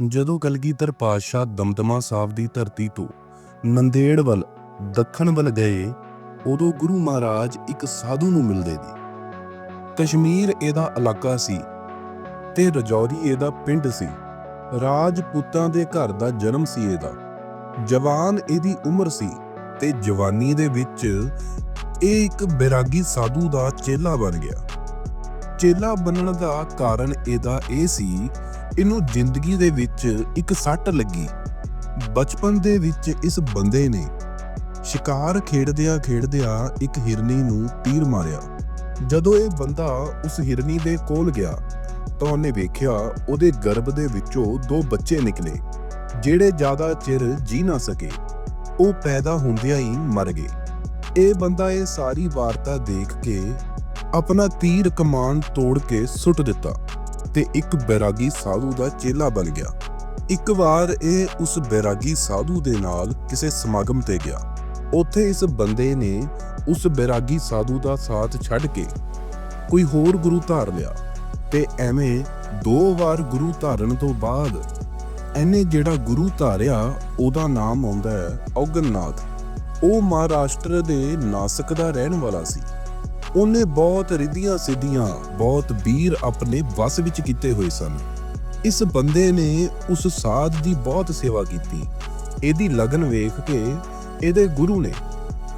ਜਦੋਂ ਕਲਗੀਧਰ ਪਾਤਸ਼ਾਹ ਦਮਦਮਾ ਸਾਹਿਬ ਦੀ ਧਰਤੀ ਤੋਂ ਨੰਦੇੜ ਵੱਲ, ਦੱਖਣ ਵੱਲ ਗਏ, ਉਦੋਂ ਗੁਰੂ ਮਹਾਰਾਜ ਇੱਕ ਸਾਧੂ ਨੂੰ ਮਿਲਦੇ ਦੀ ਕਸ਼ਮੀਰ ਇਹਦਾ ਇਲਾਕਾ ਸੀ ਤੇ ਰਜੌਰੀ ਇਹਦਾ ਪਿੰਡ ਸੀ। ਰਾਜਪੂਤਾਂ ਦੇ ਘਰ ਦਾ ਜਨਮ ਸੀ ਇਹਦਾ। ਜਵਾਨ ਇਹਦੀ ਉਮਰ ਸੀ ਤੇ ਜਵਾਨੀ ਦੇ ਵਿੱਚ ਇਹ ਇੱਕ ਬੈਰਾਗੀ ਸਾਧੂ ਦਾ ਚੇਲਾ ਬਣ ਗਿਆ। ਚੇਲਾ ਬਣਨ ਦਾ ਕਾਰਨ ਇਹਦਾ ਇਹ ਸੀ ਇਹਨੂੰ ਜ਼ਿੰਦਗੀ ਦੇ ਵਿੱਚ ਇੱਕ ਸੱਟ ਲੱਗੀ। ਬਚਪਨ ਦੇ ਵਿੱਚ ਇਸ ਬੰਦੇ ਨੇ ਸ਼ਿਕਾਰ ਖੇਡਦਿਆਂ ਖੇਡਦਿਆਂ ਇੱਕ ਹਿਰਨੀ ਨੂੰ ਤੀਰ ਮਾਰਿਆ। ਜਦੋਂ ਇਹ ਬੰਦਾ ਉਸ ਹਿਰਨੀ ਦੇ ਕੋਲ ਗਿਆ, ਤਾਂ ਉਹਨੇ ਵੇਖਿਆ ਉਹਦੇ ਗਰਭ ਦੇ ਵਿੱਚੋਂ ਦੋ ਬੱਚੇ ਨਿਕਲੇ, ਜਿਹੜੇ ਜ਼ਿਆਦਾ ਚਿਰ ਜੀ ਨਾ ਸਕੇ। ਉਹ ਪੈਦਾ ਹੁੰਦਿਆਂ ਹੀ ਮਰ ਗਏ। ਇਹ ਬੰਦਾ ਇਹ ਸਾਰੀ ਵਾਰਤਾ ਦੇਖ ਕੇ ਆਪਣਾ ਤੀਰ ਕਮਾਨ ਤੋੜ ਕੇ ਸੁੱਟ ਦਿੱਤਾ। ਤੇ ਇੱਕ ਬੈਰਾਗੀ ਸਾਧੂ ਦਾ ਚੇਲਾ ਬਣ ਗਿਆ। ਇੱਕ ਵਾਰ ਇਹ ਉਸ ਬੈਰਾਗੀ ਸਾਧੂ ਦੇ ਨਾਲ ਕਿਸੇ ਸਮਾਗਮ ਤੇ ਗਿਆ। ਉੱਥੇ ਇਸ ਬੰਦੇ ਨੇ ਉਸ ਬੈਰਾਗੀ ਸਾਧੂ ਦਾ ਸਾਥ ਛੱਡ ਕੇ ਕੋਈ ਹੋਰ ਗੁਰੂ ਧਾਰ ਲਿਆ ਤੇ ਐਵੇਂ ਦੋ ਵਾਰ ਗੁਰੂ ਧਾਰਨ ਤੋਂ ਬਾਅਦ ਇਹਨੇ ਜਿਹੜਾ ਗੁਰੂ ਧਾਰਿਆ ਉਹਦਾ ਨਾਮ ਆਉਂਦਾ ਹੈ ਔਗਨਨਾਥ ਉਹ ਮਹਾਰਾਸ਼ਟਰ ਦੇ ਨਾਸਿਕ ਦਾ ਰਹਿਣ ਵਾਲਾ ਸੀ। ਉਹਨੇ ਬਹੁਤ ਰਿੱਧੀਆਂ ਸਿੱਧੀਆਂ, ਬਹੁਤ ਵੀਰ ਆਪਣੇ ਵਸ ਵਿੱਚ ਕੀਤੇ ਹੋਏ ਸਨ। ਇਸ ਬੰਦੇ ਨੇ ਉਸ ਸਾਧ ਦੀ ਬਹੁਤ ਸੇਵਾ ਕੀਤੀ। ਇਹਦੀ ਲਗਨ ਵੇਖ ਕੇ ਇਹਦੇ ਗੁਰੂ ਨੇ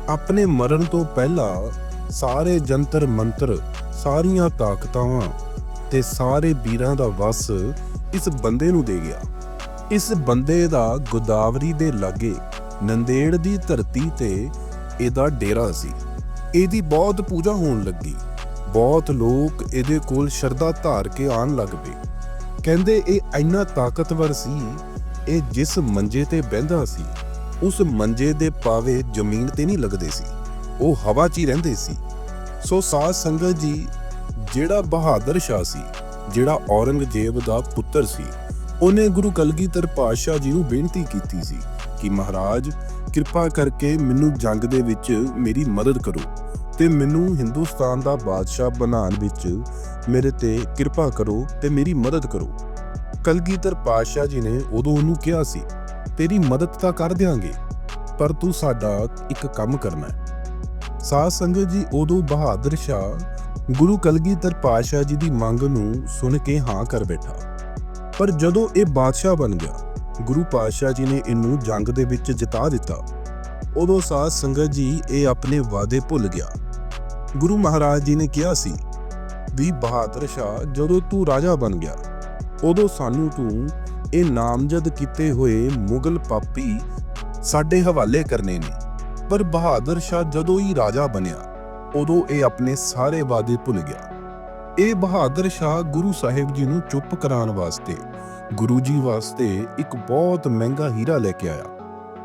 ਆਪਣੇ ਮਰਨ ਤੋਂ ਪਹਿਲਾਂ ਸਾਰੇ ਜੰਤਰ ਮੰਤਰ, ਸਾਰੀਆਂ ਤਾਕਤਾਂ ਤੇ ਸਾਰੇ ਵੀਰਾਂ ਦਾ ਵਸ ਇਸ ਬੰਦੇ ਨੂੰ ਦੇ ਗਿਆ। ਇਸ ਬੰਦੇ ਦਾ ਗੋਦਾਵਰੀ ਦੇ ਲਾਗੇ ਨੰਦੇੜ ਦੀ ਧਰਤੀ ਤੇ ਇਹਦਾ ਡੇਰਾ ਸੀ। ਇਹਦੀ ਬਹੁਤ ਪੂਜਾ ਹੋਣ ਲੱਗੀ। ਬਹੁਤ ਲੋਕ ਇਹਦੇ ਕੋਲ ਸ਼ਰਧਾ ਧਾਰ ਕੇ ਆਣ ਲੱਗ ਪਏ। ਕਹਿੰਦੇ ਇਹ ਇੰਨਾ ਤਾਕਤਵਰ ਸੀ, ਇਹ ਜਿਸ ਮੰਜੇ ਤੇ ਬਹਿੰਦਾ ਸੀ, ਉਸ ਮੰਜੇ ਦੇ ਪਾਵੇ ਜ਼ਮੀਨ ਤੇ ਨਹੀਂ ਲੱਗਦੇ ਸੀ। ਉਹ ਹਵਾ 'ਚ ਹੀ ਰਹਿੰਦੇ ਸੀ। ਸੋ ਸਾਧ ਸੰਗਤ ਜੀ, ਜਿਹੜਾ ਬਹਾਦਰ ਸ਼ਾਹ ਸੀ, ਜਿਹੜਾ ਔਰੰਗਜ਼ੇਬ ਦਾ ਪੁੱਤਰ ਸੀ, ਉਹਨੇ ਗੁਰੂ ਕਲਗੀਧਰ ਪਾਤਸ਼ਾਹ ਜੀ ਨੂੰ ਬੇਨਤੀ ਕੀਤੀ ਸੀ ਕਿ ਮਹਾਰਾਜ ਕਿਰਪਾ ਕਰਕੇ ਮੈਨੂੰ ਜੰਗ ਦੇ ਵਿੱਚ ਮੇਰੀ ਮਦਦ ਕਰੋ ਤੇ ਮੈਨੂੰ ਹਿੰਦੁਸਤਾਨ ਦਾ ਬਾਦਸ਼ਾਹ ਬਣਾਉਣ ਵਿੱਚ ਮੇਰੇ ਤੇ ਕਿਰਪਾ ਕਰੋ ਤੇ ਮੇਰੀ ਮਦਦ ਕਰੋ। ਕਲਗੀਧਰ ਪਾਤਸ਼ਾਹ ਜੀ ਨੇ ਉਦੋਂ ਉਹਨੂੰ ਕਿਹਾ ਸੀ, ਤੇਰੀ ਮਦਦ ਤਾਂ ਕਰ ਦਿਆਂਗੇ, ਪਰ ਤੂੰ ਸਾਡਾ ਇੱਕ ਕੰਮ ਕਰਨਾ ਹੈ। ਸਾਧ ਸੰਗਤ ਜੀ ਉਦੋਂ ਬਹਾਦਰ ਸ਼ਾਹ ਗੁਰੂ ਕਲਗੀਧਰ ਪਾਤਸ਼ਾਹ ਜੀ ਦੀ ਮੰਗ ਨੂੰ ਸੁਣ ਕੇ ਹਾਂ ਕਰ ਬੈਠਾ। ਪਰ ਜਦੋਂ ਇਹ ਬਾਦਸ਼ਾਹ ਬਣ ਗਿਆ ਗੁਰੂ ਪਾਤਸ਼ਾਹ ਜੀ ਨੇ ਇਹਨੂੰ ਜੰਗ ਦੇ ਵਿੱਚ ਜਿਤਾ ਦਿੱਤਾ। ਉਦੋਂ ਸਾਧ ਸੰਗਤ ਜੀ ਇਹ ਆਪਣੇ ਵਾਅਦੇ ਭੁੱਲ ਗਿਆ। ਗੁਰੂ ਮਹਾਰਾਜ ਜੀ ਨੇ ਕਿਹਾ ਸੀ, ਵੀ ਬਹਾਦਰ ਸ਼ਾਹ, ਜਦੋਂ ਤੂੰ ਰਾਜਾ ਬਣ ਗਿਆ, ਉਦੋਂ ਸਾਨੂੰ ਤੂੰ ਇਹ ਨਾਮਜ਼ਦ ਕੀਤੇ ਹੋਏ ਮੁਗਲ ਪਾਪੀ ਸਾਡੇ ਹਵਾਲੇ ਕਰਨੇ ਨੇ। ਪਰ ਬਹਾਦਰ ਸ਼ਾਹ ਜਦੋਂ ਹੀ ਰਾਜਾ ਬਣਿਆ, ਉਦੋਂ ਇਹ ਆਪਣੇ ਸਾਰੇ ਵਾਅਦੇ ਭੁੱਲ ਗਿਆ। ਇਹ ਬਹਾਦਰ ਸ਼ਾਹ ਗੁਰੂ ਸਾਹਿਬ ਜੀ ਨੂੰ ਚੁੱਪ ਕਰਾਉਣ ਵਾਸਤੇ ਗੁਰੂ ਜੀ ਵਾਸਤੇ ਇੱਕ ਬਹੁਤ ਮਹਿੰਗਾ ਹੀਰਾ ਲੈ ਕੇ ਆਇਆ।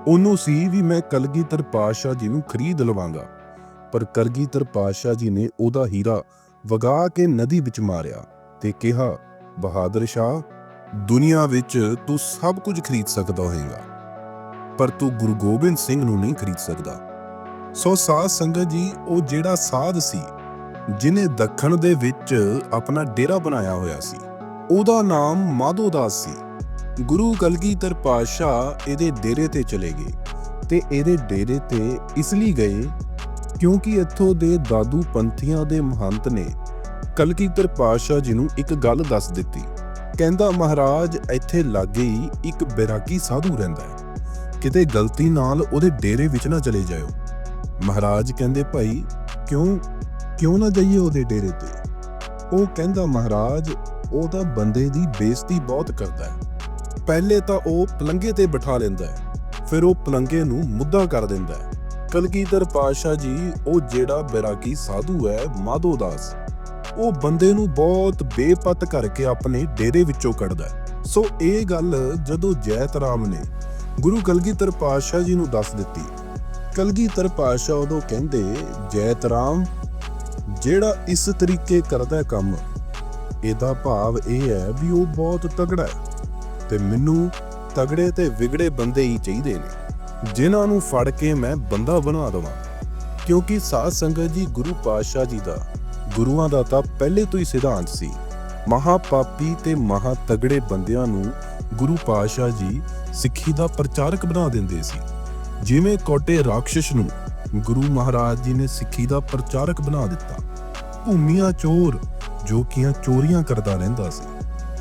ਉਹਨੂੰ ਸੀ ਵੀ ਮੈਂ ਕਲਗੀਧਰ ਪਾਤਸ਼ਾਹ ਜੀ ਨੂੰ ਖਰੀਦ ਲਵਾਂਗਾ। ਪਰ ਕਲਗੀਧਰ ਪਾਤਸ਼ਾਹ ਜੀ ਨੇ ਉਹਦਾ ਹੀਰਾ ਵਗਾ ਕੇ ਨਦੀ ਵਿੱਚ ਮਾਰਿਆ ਤੇ ਕਿਹਾ, ਬਹਾਦਰ ਸ਼ਾਹ, ਦੁਨੀਆ ਵਿੱਚ ਤੂੰ ਸਭ ਕੁਝ ਖਰੀਦ ਸਕਦਾ ਹੋਵੇਂਗਾ ਪਰ ਤੂੰ ਗੁਰੂ ਗੋਬਿੰਦ ਸਿੰਘ ਨੂੰ ਨਹੀਂ ਖਰੀਦ ਸਕਦਾ। ਸੋ ਸਾਧ ਸੰਗਤ ਜੀ, ਉਹ ਜਿਹੜਾ ਸਾਧ ਸੀ ਜਿਨੇ ਦੱਖਣ ਦੇ ਵਿੱਚ ਆਪਣਾ ਡੇਰਾ ਬਣਾਇਆ ਹੋਇਆ ਸੀ ਉਹਦਾ ਨਾਮ ਮਾਧੋ ਦਾਸ ਸੀ। ਗੁਰੂ ਕਲਗੀਧਰ ਪਾਤਸ਼ਾਹ ਇਹਦੇ ਡੇਰੇ ਤੇ ਚਲੇ ਗਏ ਤੇ ਇਹਦੇ ਡੇਰੇ ਤੇ ਇਸ ਲਈ ਗਏ ਕਿਉਂਕਿ ਇੱਥੋਂ ਦੇ ਦਾਦੂ ਪੰਥੀਆਂ ਦੇ ਮਹੰਤ ਨੇ ਕਲਗੀਧਰ ਪਾਤਸ਼ਾਹ ਜੀ ਨੂੰ ਇੱਕ ਗੱਲ ਦੱਸ ਦਿੱਤੀ। ਕਹਿੰਦਾ, ਮਹਾਰਾਜ, ਇੱਥੇ ਲਾਗੇ ਹੀ ਇੱਕ ਬੈਰਾਗੀ ਸਾਧੂ ਰਹਿੰਦਾ ਹੈ। ਕਿਤੇ ਗਲਤੀ ਨਾਲ ਉਹਦੇ ਡੇਰੇ ਵਿੱਚ ਨਾ ਚਲੇ ਜਾਇਓ। ਮਹਾਰਾਜ ਕਹਿੰਦੇ, ਭਾਈ, ਕਿਉਂ? ਕਿਉਂ ਨਾ ਜਾਈਏ ਉਹਦੇ ਡੇਰੇ ਤੇ? ਉਹ ਕਹਿੰਦਾ, ਮਹਾਰਾਜ ਉਹ ਤਾਂ ਬੰਦੇ ਦੀ ਬੇਇੱਜ਼ਤੀ ਬਹੁਤ ਕਰਦਾ ਹੈ। ਪਹਿਲੇ ਤਾਂ ਉਹ ਪਲੰਗੇ ਤੇ ਬਿਠਾ ਲੈਂਦਾ ਹੈ, ਫਿਰ ਉਹ ਪਲੰਗੇ ਨੂੰ ਮੁੱਦਾ ਕਰ ਦਿੰਦਾ ਹੈ। ਕਲਗੀਧਰ ਪਾਤਸ਼ਾਹ ਜੀ, ਉਹ ਜਿਹੜਾ ਬੈਰਾਗੀ ਸਾਧੂ ਹੈ, ਮਾਧੋ ਦਾਸ, ਉਹ ਬੰਦੇ ਨੂੰ ਬਹੁਤ ਬੇਪਤ ਕਰਕੇ ਆਪਣੇ ਡੇਰੇ ਵਿੱਚੋਂ ਕੱਢਦਾ ਸੋ ਇਹ ਗੱਲ ਜਦੋਂ ਜੈਤ ਰਾਮ ਨੇ ਗੁਰੂ ਕਲਗੀਧਰ ਪਾਤਸ਼ਾਹ ਜੀ ਨੂੰ ਦੱਸ ਦਿੱਤੀ, ਕਲਗੀਧਰ ਪਾਤਸ਼ਾਹ ਉਦੋਂ ਕਹਿੰਦੇ ਜੈਤ ਰਾਮ ਜਿਹੜਾ ਇਸ ਤਰੀਕੇ ਕਰਦਾ ਕੰਮ ਇਹਦਾ ਭਾਵ ਇਹ ਹੈ ਵੀ ਉਹ ਬਹੁਤ ਤਗੜਾ ਹੈ ਤੇ ਮੈਨੂੰ ਤਗੜੇ ਤੇ ਵਿਗੜੇ ਬੰਦੇ ਹੀ ਚਾਹੀਦੇ ਨੇ, ਜਿਨ੍ਹਾਂ ਨੂੰ ਫੜ ਕੇ ਮੈਂ ਬੰਦਾ ਬਣਾ ਦਵਾਂ। ਕਿਉਂਕਿ ਸਾਧ ਸੰਗਤ ਜੀ ਗੁਰੂ ਪਾਤਸ਼ਾਹ ਜੀ ਦਾ, ਗੁਰੂਆਂ ਦਾ ਤਾਂ ਪਹਿਲੇ ਤੋਂ ਹੀ ਸਿਧਾਂਤ ਸੀ। ਮਹਾ ਪਾਪੀ ਤੇ ਮਹਾ ਤਗੜੇ ਬੰਦਿਆਂ ਨੂੰ ਗੁਰੂ ਪਾਤਸ਼ਾਹ ਜੀ ਸਿੱਖੀ ਦਾ ਪ੍ਰਚਾਰਕ ਬਣਾ ਦਿੰਦੇ ਸੀ। ਜਿਵੇਂ ਕੋਟੇ ਰਾਖਸ਼ ਨੂੰ ਗੁਰੂ ਮਹਾਰਾਜ ਜੀ ਨੇ ਸਿੱਖੀ ਦਾ ਪ੍ਰਚਾਰਕ ਬਣਾ ਦਿੱਤਾ। ਭੂਮੀਆਂ ਚੋਰ ਜੋ ਕਿ ਚੋਰੀਆਂ ਕਰਦਾ ਰਹਿੰਦਾ ਸੀ।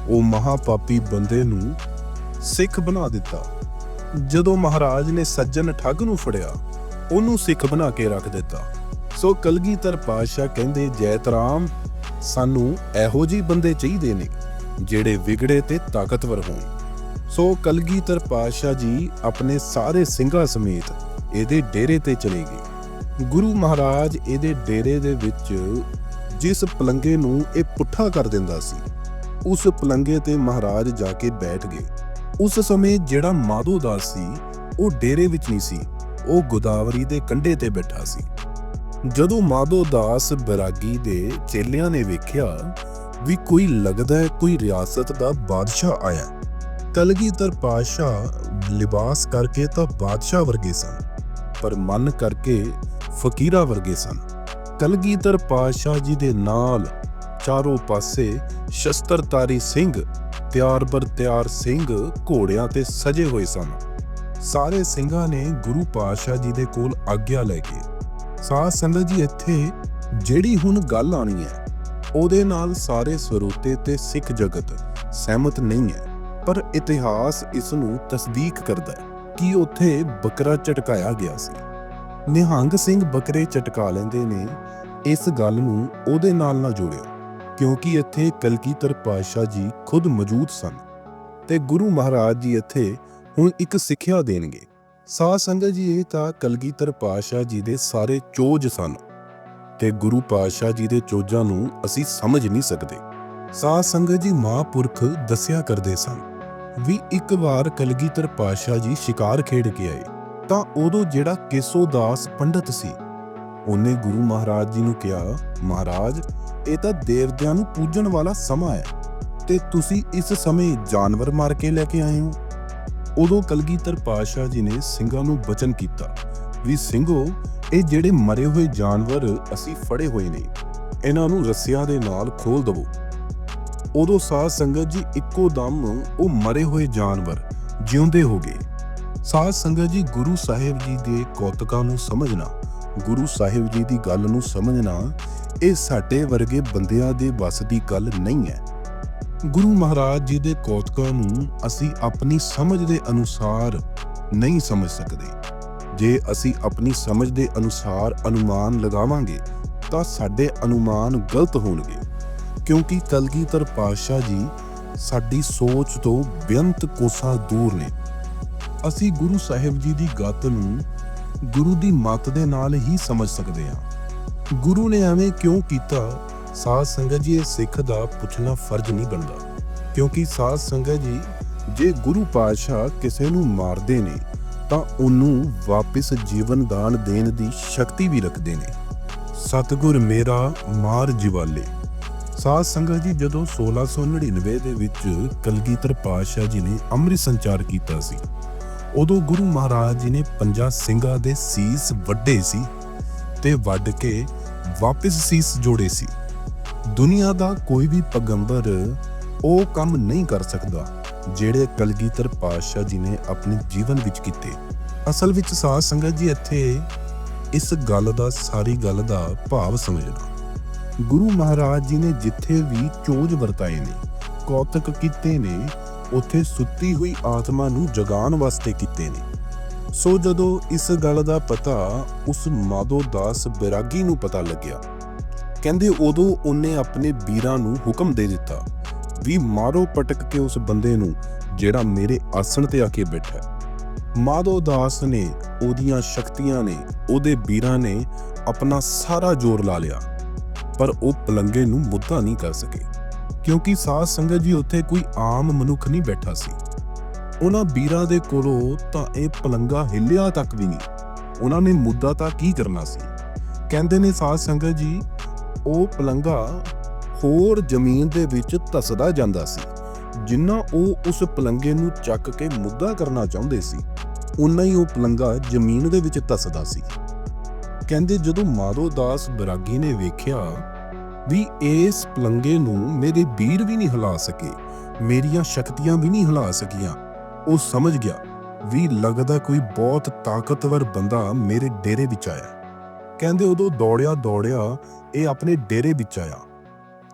ਉਹ ਮਹਾਪਾਪੀ ਬੰਦੇ ਨੂੰ ਸਿੱਖ ਬਣਾ ਦਿੱਤਾ। ਜਦੋਂ ਮਹਾਰਾਜ ਨੇ ਸੱਜਣ ਠੱਗ ਨੂੰ ਫੜਿਆ, ਉਹਨੂੰ ਸਿੱਖ ਬਣਾ ਕੇ ਰੱਖ ਦਿੱਤਾ। ਸੋ ਕਲਗੀਧਰ ਪਾਤਸ਼ਾਹ ਕਹਿੰਦੇ, ਜੈਤਰਾਮ, ਸਾਨੂੰ ਇਹੋ ਜਿਹੇ ਬੰਦੇ ਚਾਹੀਦੇ ਨੇ, ਜਿਹੜੇ ਵਿਗੜੇ ਤੇ ਤਾਕਤਵਰ ਹੋਣ। ਸੋ ਕਲਗੀਧਰ ਪਾਤਸ਼ਾਹ ਜੀ ਆਪਣੇ ਸਾਰੇ ਸਿੰਘਾਂ ਸਮੇਤ ਇਹਦੇ ਡੇਰੇ ਤੇ ਚਲੇ ਗਏ। ਗੁਰੂ ਮਹਾਰਾਜ ਇਹਦੇ ਡੇਰੇ ਦੇ ਵਿੱਚ ਜਿਸ ਪਲੰਗੇ ਨੂੰ ਇਹ ਪੁੱਠਾ ਕਰ ਦਿੰਦਾ ਸੀ, ਉਸ ਪਲੰਗੇ ਤੇ ਮਹਾਰਾਜ ਜਾ ਕੇ ਬੈਠ ਗਏ। ਉਸ ਸਮੇਂ ਜਿਹੜਾ ਮਾਧੋ ਦਾਸ ਸੀ, ਉਹ ਡੇਰੇ ਵਿੱਚ ਨਹੀਂ ਸੀ, ਉਹ ਗੋਦਾਵਰੀ ਦੇ ਕੰਢੇ ਤੇ ਬੈਠਾ ਸੀ। ਜਦੋਂ ਮਾਧੋ ਦਾਸ ਬੈਰਾਗੀ ਦੇ ਚੇਲਿਆਂ ਨੇ ਵੇਖਿਆ ਵੀ ਕੋਈ ਲੱਗਦਾ ਹੈ ਕੋਈ ਰਿਆਸਤ ਦਾ ਬਾਦਸ਼ਾਹ ਆਇਆ, ਕਲਗੀਧਰ ਪਾਤਸ਼ਾਹ ਲਿਬਾਸ ਕਰਕੇ ਤਾਂ ਬਾਦਸ਼ਾਹ ਵਰਗੇ ਸਨ, ਪਰ ਮਨ ਕਰਕੇ ਫਕੀਰਾ ਵਰਗੇ ਸਨ। ਕਲਗੀਧਰ ਪਾਤਸ਼ਾਹ ਜੀ ਦੇ ਨਾਲ ਚਾਰੋਂ ਪਾਸੇ ਸ਼ਸਤਰਧਾਰੀ ਸਿੰਘ ਤਿਆਰ ਬਰ ਤਿਆਰ ਸਿੰਘ ਘੋੜਿਆਂ ਤੇ ਸਜੇ ਹੋਏ ਸਨ। ਸਾਰੇ ਸਿੰਘਾਂ ਨੇ ਗੁਰੂ ਪਾਤਸ਼ਾਹ ਜੀ ਦੇ ਕੋਲ ਆਗਿਆ ਲੈ ਕੇ, ਸਾਧ ਸੰਗਤ ਜੀ ਇੱਥੇ ਜਿਹੜੀ ਹੁਣ ਗੱਲ ਆਣੀ ਹੈ, ਉਹਦੇ ਨਾਲ ਸਾਰੇ ਸਰੋਤੇ ਤੇ ਸਿੱਖ ਜਗਤ ਸਹਿਮਤ ਨਹੀਂ ਹੈ, ਪਰ ਇਤਿਹਾਸ ਇਸ ਨੂੰ ਤਸਦੀਕ ਕਰਦਾ ਹੈ ਕਿ ਉੱਥੇ ਬੱਕਰਾ ਝਟਕਾਇਆ ਗਿਆ ਸੀ। ਨਿਹੰਗ ਸਿੰਘ ਬੱਕਰੇ ਚਟਕਾ ਲੈਂਦੇ ਨੇ, ਇਸ ਗੱਲ ਨੂੰ ਉਹਦੇ ਨਾਲ ਨਾ ਜੋੜਿਓ, ਕਿਉਂਕਿ ਇੱਥੇ ਕਲਗੀਧਰ ਪਾਤਸ਼ਾਹ ਜੀ ਖੁਦ ਮੌਜੂਦ ਸਨ ਤੇ ਗੁਰੂ ਮਹਾਰਾਜ ਜੀ ਇੱਥੇ ਹੁਣ ਇੱਕ ਸਿੱਖਿਆ ਦੇਣਗੇ। ਸਾਧ ਸੰਗਤ ਜੀ, ਇਹ ਤਾਂ ਕਲਗੀਧਰ ਪਾਤਸ਼ਾਹ ਜੀ ਦੇ ਸਾਰੇ ਚੋਜ ਸਨ ਤੇ ਗੁਰੂ ਪਾਤਸ਼ਾਹ ਜੀ ਦੇ ਚੋਜਾਂ ਨੂੰ ਅਸੀਂ ਸਮਝ ਨਹੀਂ ਸਕਦੇ। ਸਾਧ ਸੰਗਤ ਜੀ ਮਹਾਂਪੁਰਖ ਦੱਸਿਆ ਕਰਦੇ ਸਨ ਵੀ ਇੱਕ ਵਾਰ ਕਲਗੀਧਰ ਪਾਤਸ਼ਾਹ ਜੀ ਸ਼ਿਕਾਰ ਖੇਡ ਕੇ ਆਏ ਤਾਂ ਉਦੋਂ ਜਿਹੜਾ ਕੇਸੋ ਦਾਸ ਪੰਡਤ ਸੀ, ਉਹਨੇ ਗੁਰੂ ਮਹਾਰਾਜ ਜੀ ਨੂੰ ਕਿਹਾ, ਮਹਾਰਾਜ, ਇਹ ਤਾਂ ਦੇਵਤਿਆਂ ਨੂੰ ਪੂਜਣ ਵਾਲਾ ਸਮਾਂ ਹੈ, ਤੇ ਤੁਸੀਂ ਇਸ ਸਮੇਂ ਜਾਨਵਰ ਮਾਰ ਕੇ ਲੈ ਕੇ ਆਏ ਹੋ। ਉਦੋਂ ਕਲਗੀਧਰ ਪਾਤਸ਼ਾਹ ਜੀ ਨੇ ਸਿੰਘਾਂ ਨੂੰ ਬਚਨ ਕੀਤਾ ਵੀ, ਸਿੰਘੋ, ਇਹ ਜਿਹੜੇ ਮਰੇ ਹੋਏ ਜਾਨਵਰ ਅਸੀਂ ਫੜੇ ਹੋਏ ਨੇ, ਇਹਨਾਂ ਨੂੰ ਰੱਸਿਆਂ ਦੇ ਨਾਲ ਖੋਲ ਦਵੋ। ਉਦੋਂ ਸਾਧ ਸੰਗਤ ਜੀ ਇੱਕੋ ਦਮ ਉਹ ਮਰੇ ਹੋਏ ਜਾਨਵਰ ਜਿਉਂਦੇ ਹੋ ਗਏ। ਸਾਧ ਸੰਗਤ ਜੀ, ਗੁਰੂ ਸਾਹਿਬ ਜੀ ਦੇ ਕੌਤਕਾਂ ਨੂੰ ਸਮਝਣਾ, ਗੁਰੂ ਸਾਹਿਬ ਜੀ ਦੀ ਗੱਲ ਨੂੰ ਸਮਝਣਾ, ਇਹ ਸਾਡੇ ਵਰਗੇ ਬੰਦਿਆਂ ਦੇ ਵੱਸ ਦੀ ਗੱਲ ਨਹੀਂ ਹੈ। ਗੁਰੂ ਮਹਾਰਾਜ ਜੀ ਦੇ ਕੌਤਕਾਂ ਨੂੰ ਅਸੀਂ ਆਪਣੀ ਸਮਝ ਦੇ ਅਨੁਸਾਰ ਨਹੀਂ ਸਮਝ ਸਕਦੇ। ਜੇ ਅਸੀਂ ਆਪਣੀ ਸਮਝ ਦੇ ਅਨੁਸਾਰ ਅਨੁਮਾਨ ਲਗਾਵਾਂਗੇ, ਤਾਂ ਸਾਡੇ ਅਨੁਮਾਨ ਗਲਤ ਹੋਣਗੇ। ਕਿਉਂਕਿ ਕਲਗੀਧਰ ਪਾਤਸ਼ਾਹ ਜੀ ਸਾਡੀ ਸੋਚ ਤੋਂ ਬੇਅੰਤ ਕੋਸਾਂ ਦੂਰ ਨੇ। ਅਸੀਂ ਗੁਰੂ ਸਾਹਿਬ ਜੀ ਦੀ ਗੱਤ ਨੂੰ ਗੁਰੂ ਦੀ ਮੱਤ ਦੇ ਨਾਲ ਹੀ ਸਮਝ ਸਕਦੇ ਹਾਂ। ਗੁਰੂ ਨੇ ਐਵੇਂ ਕਿਉਂ ਕੀਤਾ? ਸਾਧ ਸੰਗਤ ਜੀ, ਇਹ ਸਿੱਖ ਦਾ ਪੁੱਛਣਾ ਫਰਜ਼ ਨਹੀਂ ਬਣਦਾ। ਕਿਉਂਕਿ ਸਾਧ ਸੰਗਤ ਜੀ, ਜੇ ਗੁਰੂ ਪਾਤਸ਼ਾਹ ਕਿਸੇ ਨੂੰ ਮਾਰਦੇ ਨੇ, ਤਾਂ ਉਹਨੂੰ ਵਾਪਿਸ ਜੀਵਨ ਦਾਨ ਦੇਣ ਦੀ ਸ਼ਕਤੀ ਵੀ ਰੱਖਦੇ ਨੇ। ਸਤਿਗੁਰ ਮੇਰਾ ਮਾਰ ਜਿਵਾਲੇ। ਸਾਧ ਸੰਗਤ ਜੀ, ਜਦੋਂ 1699 ਦੇ ਵਿੱਚ ਕਲਗੀਧਰ ਪਾਤਸ਼ਾਹ ਜੀ ਨੇ ਅੰਮ੍ਰਿਤ ਸੰਚਾਰ ਕੀਤਾ ਸੀ ਉਦੋਂ ਗੁਰੂ ਮਹਾਰਾਜ ਜੀ ਨੇ ਪੰਜਾਂ ਸਿੰਘਾਂ ਦੇ ਸੀਸ ਵੱਡੇ ਸੀ ਤੇ ਵੱਢ ਕੇ ਵਾਪਿਸ ਸੀਸ ਜੋੜੇ ਸੀ। ਦੁਨੀਆ ਦਾ ਕੋਈ ਵੀ ਪੈਗੰਬਰ ਉਹ ਕੰਮ ਨਹੀਂ ਕਰ ਸਕਦਾ ਜਿਹੜੇ ਕਲਗੀਧਰ ਪਾਤਸ਼ਾਹ ਜੀ ਨੇ ਆਪਣੇ ਜੀਵਨ ਵਿੱਚ ਕੀਤੇ। ਅਸਲ ਵਿੱਚ ਸਾਧ ਸੰਗਤ ਜੀ ਇੱਥੇ ਇਸ ਗੱਲ ਦਾ, ਸਾਰੀ ਗੱਲ ਦਾ ਭਾਵ ਸਮਝਣਾ ਗੁਰੂ ਮਹਾਰਾਜ ਜੀ ਨੇ ਜਿੱਥੇ ਵੀ ਚੋਜ ਵਰਤਾਏ ਨੇ, ਕੌਤਕ ਕੀਤੇ ਨੇ ਉੱਥੇ ਸੁੱਤੀ ਹੋਈ ਆਤਮਾ ਨੂੰ ਜਗਾਉਣ ਵਾਸਤੇ ਕੀਤੇ ਨੇ ਸੋ ਜਦੋਂ ਇਸ ਗੱਲ ਦਾ ਪਤਾ ਉਸ ਮਾਧੋ ਦਾਸ ਬੈਰਾਗੀ ਨੂੰ ਪਤਾ ਲੱਗਿਆ, ਕਹਿੰਦੇ ਉਦੋਂ ਉਹਨੇ ਆਪਣੇ ਵੀਰਾਂ ਨੂੰ ਹੁਕਮ ਦੇ ਦਿੱਤਾ ਵੀ ਮਾਰੋ ਪਟਕ ਕੇ ਉਸ ਬੰਦੇ ਨੂੰ ਜਿਹੜਾ ਮੇਰੇ ਆਸਣ ਤੇ ਆ ਕੇ ਬੈਠਾ ਹੈ। ਮਾਧੋ ਦਾਸ ਨੇ ਉਹਦੀਆਂ ਸ਼ਕਤੀਆਂ ਨੇ, ਉਹਦੇ ਵੀਰਾਂ ਨੇ ਆਪਣਾ ਸਾਰਾ ਜ਼ੋਰ ਲਾ ਲਿਆ, ਪਰ ਉਹ ਪਲੰਗੇ ਨੂੰ ਮੁੱਦਾ ਨਹੀਂ ਕਰ ਸਕੇ ਕਿਉਂਕਿ ਸਾਧ ਸੰਗਤ ਜੀ ਉੱਥੇ ਕੋਈ ਆਮ ਮਨੁੱਖ ਨਹੀਂ ਬੈਠਾ ਸੀ। ਉਹਨਾਂ ਵੀਰਾਂ ਦੇ ਕੋਲੋਂ ਤਾਂ ਇਹ ਪਲੰਗਾ ਹਿੱਲਿਆ ਤੱਕ ਵੀ ਨਹੀਂ। ਉਹਨਾਂ ਨੇ ਮੁੱਦਾ ਤਾਂ ਕੀ ਕਰਨਾ ਸੀ? ਕਹਿੰਦੇ ਨੇ ਸਾਧ ਸੰਗਤ ਜੀ, ਉਹ ਪਲੰਗਾ ਹੋਰ ਜ਼ਮੀਨ ਦੇ ਵਿੱਚ ਧਸਦਾ ਜਾਂਦਾ ਸੀ। ਜਿੰਨਾ ਉਹ ਉਸ ਪਲੰਗੇ ਨੂੰ ਚੱਕ ਕੇ ਮੁੱਦਾ ਕਰਨਾ ਚਾਹੁੰਦੇ ਸੀ ਉਨਾ ਹੀ ਉਹ ਪਲੰਗਾ ਜ਼ਮੀਨ ਦੇ ਵਿੱਚ ਧਸਦਾ ਸੀ। ਕਹਿੰਦੇ ਜਦੋਂ ਮਾਧੋ ਦਾਸ ਬਰਾਗੀ ਨੇ ਵੇਖਿਆ ਵੀ ਇਸ ਪਲੰਗੇ ਨੂੰ ਮੇਰੇ ਵੀਰ ਵੀ ਨਹੀਂ ਹਿਲਾ ਸਕੇ, ਮੇਰੀਆਂ ਸ਼ਕਤੀਆਂ ਵੀ ਨਹੀਂ ਹਿਲਾ ਸਕੀਆਂ। ਉਹ ਸਮਝ ਗਿਆ ਵੀ ਲੱਗਦਾ ਕੋਈ ਬਹੁਤ ਤਾਕਤਵਰ ਬੰਦਾ ਮੇਰੇ ਡੇਰੇ ਵਿੱਚ ਆਇਆ। ਕਹਿੰਦੇ ਉਦੋਂ ਦੌੜਿਆ ਦੌੜਿਆ ਇਹ ਆਪਣੇ ਡੇਰੇ ਵਿੱਚ ਆਇਆ।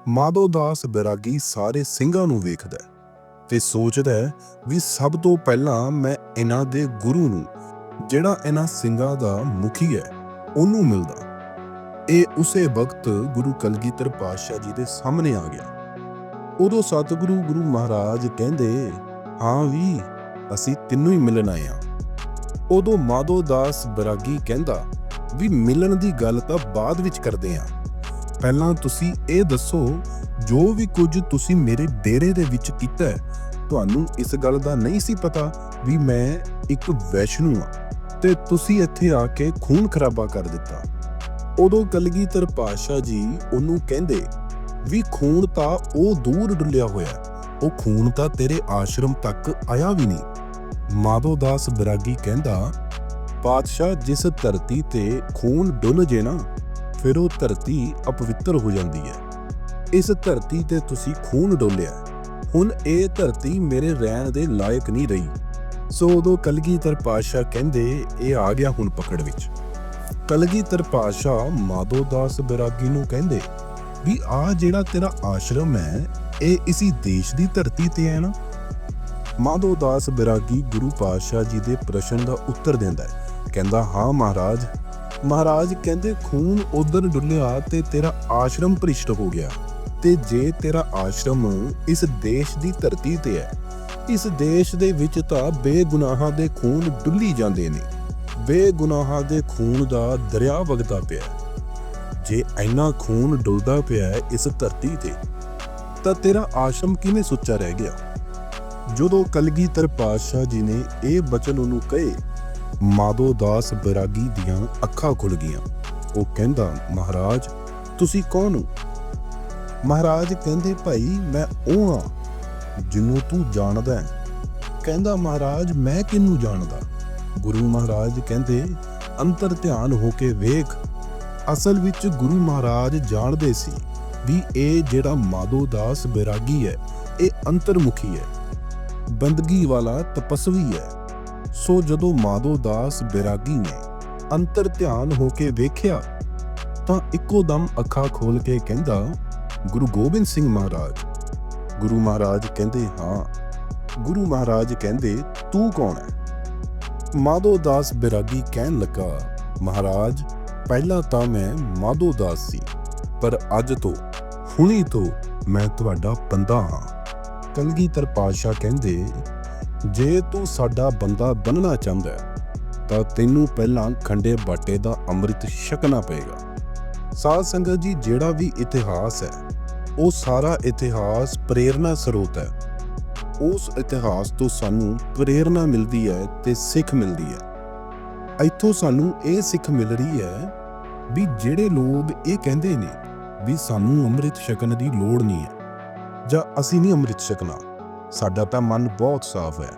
ਮਾਧੋ ਦਾਸ ਬੈਰਾਗੀ ਸਾਰੇ ਸਿੰਘਾਂ ਨੂੰ ਵੇਖਦਾ ਹੈ ਤੇ ਸੋਚਦਾ ਵੀ ਸਭ ਤੋਂ ਪਹਿਲਾਂ ਮੈਂ ਇਹਨਾਂ ਦੇ ਗੁਰੂ ਨੂੰ, ਜਿਹੜਾ ਇਹਨਾਂ ਸਿੰਘਾਂ ਦਾ ਮੁਖੀ ਹੈ, ਉਹਨੂੰ ਮਿਲਦਾ। ਇਹ ਉਸੇ ਵਕਤ ਗੁਰੂ ਕਲਗੀਧਰ ਪਾਤਸ਼ਾਹ ਜੀ ਦੇ ਸਾਹਮਣੇ ਆ ਗਿਆ। ਉਦੋਂ ਸਤਿਗੁਰੂ ਗੁਰੂ ਮਹਾਰਾਜ ਕਹਿੰਦੇ, ਹਾਂ ਵੀ, ਅਸੀਂ ਤਿੰਨੋਂ ਹੀ ਮਿਲਣ ਆਏ ਹਾਂ। ਉਦੋਂ ਮਾਧੋ ਦਾਸ ਬਰਾਗੀ ਕਹਿੰਦਾ, ਵੀ ਮਿਲਣ ਦੀ ਗੱਲ ਤਾਂ ਬਾਅਦ ਵਿੱਚ ਕਰਦੇ ਹਾਂ। ਪਹਿਲਾਂ ਤੁਸੀਂ ਇਹ ਦੱਸੋ, ਜੋ ਵੀ ਕੁਝ ਤੁਸੀਂ ਮੇਰੇ ਡੇਰੇ ਦੇ ਵਿੱਚ ਕੀਤਾ ਤੁਹਾਨੂੰ ਇਸ ਗੱਲ ਦਾ ਨਹੀਂ ਸੀ ਪਤਾ ਵੀ ਮੈਂ ਇੱਕ ਵੈਸ਼ਨੂ ਹਾਂ ਤੇ ਤੁਸੀਂ ਇੱਥੇ ਆ ਕੇ ਖੂਨ ਖਰਾਬਾ ਕਰ ਦਿੱਤਾ। ਉਦੋਂ ਕਲਗੀਧਰ ਪਾਤਸ਼ਾਹ ਜੀ ਉਹਨੂੰ ਕਹਿੰਦੇ ਵੀ ਖੂਨ ਤਾਂ ਉਹ ਦੂਰ ਡੁੱਲਿਆ ਹੋਇਆ ਉਹ ਖੂਨ ਤਾਂ ਤੇਰੇ ਆਸ਼ਰਮ ਤੱਕ ਆਇਆ ਵੀ ਨਹੀਂ। ਮਾਧੋ ਦਾਸ ਬਰਾਗੀ ਕਹਿੰਦਾ, ਪਾਤਸ਼ਾਹ ਜਿਸ ਧਰਤੀ ਤੇ ਖੂਨ ਡੁੱਲ ਜੇ ਨਾ, ਫਿਰ ਉਹ ਧਰਤੀ ਅਪਵਿੱਤਰ ਹੋ ਜਾਂਦੀ ਹੈ। ਇਸ ਧਰਤੀ ਤੇ ਤੁਸੀਂ ਖੂਨ ਡੋਲਿਆ ਹੁਣ ਇਹ ਧਰਤੀ ਮੇਰੇ ਰਹਿਣ ਦੇ ਲਾਇਕ ਨਹੀਂ ਰਹੀ। ਸੋ ਉਦੋਂ ਕਲਗੀਧਰ ਪਾਤਸ਼ਾਹ ਕਹਿੰਦੇ, ਇਹ ਆ ਗਿਆ ਹੁਣ ਪਕੜ ਵਿੱਚ। ਕਲਗੀਧਰ ਪਾਤਸ਼ਾਹ ਮਾਧੋ ਦਾਸ ਬੈਰਾਗੀ ਨੂੰ ਕਹਿੰਦੇ, ਵੀ ਆ ਜਿਹੜਾ ਤੇਰਾ ਆਸ਼ਰਮ ਹੈ, ਇਹ ਇਸੀ ਦੇਸ਼ ਦੀ ਧਰਤੀ ਤੇ ਹੈ ਨਾ? ਮਾਧੋ ਦਾਸ ਬੈਰਾਗੀ ਗੁਰੂ ਪਾਤਸ਼ਾਹ ਜੀ ਦੇ ਪ੍ਰਸ਼ਨ ਦਾ ਉੱਤਰ ਦਿੰਦਾ ਹੈ। ਕਹਿੰਦਾ, ਹਾਂ ਮਹਾਰਾਜ। ਮਹਾਰਾਜ ਕਹਿੰਦੇ, ਖੂਨ ਉਧਰ ਡੁੱਲਿਆ ਤੇ ਤੇਰਾ ਆਸ਼ਰਮ ਭ੍ਰਿਸ਼ਟ ਹੋ ਗਿਆ। ਤੇ ਜੇ ਤੇਰਾ ਆਸ਼ਰਮ ਇਸ ਦੇਸ਼ ਦੀ ਧਰਤੀ ਤੇ ਹੈ, ਇਸ ਦੇਸ਼ ਦੇ ਵਿੱਚ ਤਾਂ ਬੇਗੁਨਾਹਾਂ ਦੇ ਖੂਨ ਡੁੱਲੀ ਜਾਂਦੇ ਨੇ। ਬੇਗੁਨਾਹਾਂ ਦੇ ਖੂਨ ਦਾ ਦਰਿਆ ਵਗਦਾ ਪਿਆ ਜੇ ਇੰਨਾ ਖੂਨ ਡੁੱਲਦਾ ਪਿਆ ਇਸ ਧਰਤੀ ਤੇ, ਤਾਂ ਤੇਰਾ ਆਸ਼ਰਮ ਕਿਵੇਂ ਸੁੱਚਾ ਰਹਿ ਗਿਆ? ਜਦੋਂ ਕਲਗੀਧਰ ਪਾਤਸ਼ਾਹ ਜੀ ਨੇ ਇਹ ਬਚਨ ਉਹਨੂੰ ਕਹੇ, ਮਾਧੋ ਦਾਸ ਬੈਰਾਗੀ ਦੀਆਂ ਅੱਖਾਂ ਖੁੱਲ ਗਈਆਂ। ਉਹ ਕਹਿੰਦਾ, ਮਹਾਰਾਜ, ਤੁਸੀਂ ਕੌਣ ਹੋ? ਮਹਾਰਾਜ ਕਹਿੰਦੇ, ਭਾਈ, ਮੈਂ ਉਹ ਹਾਂ ਜਿਹਨੂੰ ਤੂੰ ਜਾਣਦਾ ਹੈ। ਕਹਿੰਦਾ, ਮਹਾਰਾਜ, ਮੈਂ ਕਿਹਨੂੰ ਜਾਣਦਾ? ਗੁਰੂ ਮਹਾਰਾਜ ਕਹਿੰਦੇ, ਅੰਤਰ ਧਿਆਨ ਹੋ ਕੇ ਵੇਖ। ਅਸਲ ਵਿੱਚ ਗੁਰੂ ਮਹਾਰਾਜ ਜਾਣਦੇ ਸੀ ਵੀ ਇਹ ਜਿਹੜਾ ਮਾਧੋ ਦਾਸ ਬੈਰਾਗੀ ਹੈ, ਇਹ ਅੰਤਰਮੁਖੀ ਹੈ। ਬੰਦਗੀ ਵਾਲਾ ਤਪਸਵੀ ਹੈ। ਸੋ ਜਦੋਂ ਮਾਧੋ ਦਾਸ ਬੈਰਾਗੀ ਨੇ ਅੰਤਰ ਧਿਆਨ ਹੋ ਕੇ ਵੇਖਿਆ, ਤਾਂ ਇੱਕੋ ਦਮ ਅੱਖਾਂ ਖੋਲ ਕੇ ਕਹਿੰਦਾ, ਗੁਰੂ ਗੋਬਿੰਦ ਸਿੰਘ ਮਹਾਰਾਜ। ਗੁਰੂ ਮਹਾਰਾਜ ਕਹਿੰਦੇ, ਹਾਂ। ਗੁਰੂ ਮਹਾਰਾਜ ਕਹਿੰਦੇ, ਤੂੰ ਕੌਣ ਹੈ? ਮਾਧੋ ਦਾਸ ਬਿਰਾਗੀ ਕਹਿਣ ਲੱਗਾ, ਮਹਾਰਾਜ, ਪਹਿਲਾਂ ਤਾਂ ਮੈਂ ਮਾਧੋ ਦਾਸ ਸੀ, ਪਰ ਅੱਜ ਤੋਂ, ਹੁਣੀ ਤੋਂ ਮੈਂ ਤੁਹਾਡਾ ਬੰਦਾ ਹਾਂ। ਕਲਗੀਧਰ ਪਾਤਸ਼ਾਹ ਕਹਿੰਦੇ, ਜੇ ਤੂੰ ਸਾਡਾ ਬੰਦਾ ਬਣਨਾ ਚਾਹੁੰਦਾ ਤਾਂ ਤੈਨੂੰ ਪਹਿਲਾਂ ਖੰਡੇ ਬਾਟੇ ਦਾ ਅੰਮ੍ਰਿਤ ਛਕਣਾ ਪਏਗਾ। ਸਾਧ ਸੰਗਤ ਜੀ, ਜਿਹੜਾ ਵੀ ਇਤਿਹਾਸ ਹੈ, ਉਹ ਸਾਰਾ ਇਤਿਹਾਸ ਪ੍ਰੇਰਣਾ ਸਰੋਤ ਹੈ। ਉਸ ਇਤਿਹਾਸ ਤੋਂ ਸਾਨੂੰ ਪ੍ਰੇਰਣਾ ਮਿਲਦੀ ਹੈ ਤੇ ਸਿੱਖ ਮਿਲਦੀ ਹੈ। ਇੱਥੋਂ ਸਾਨੂੰ ਇਹ ਸਿੱਖ ਮਿਲ ਰਹੀ ਹੈ ਵੀ ਜਿਹੜੇ ਲੋਕ ਇਹ ਕਹਿੰਦੇ ਨੇ ਵੀ ਸਾਨੂੰ ਅੰਮ੍ਰਿਤ ਛਕਣ ਦੀ ਲੋੜ ਨਹੀਂ ਹੈ ਜਾਂ ਅਸੀਂ ਨਹੀਂ ਅੰਮ੍ਰਿਤ ਛਕਣਾ, ਸਾਡਾ ਤਾਂ ਮਨ ਬਹੁਤ ਸਾਫ਼ ਹੈ,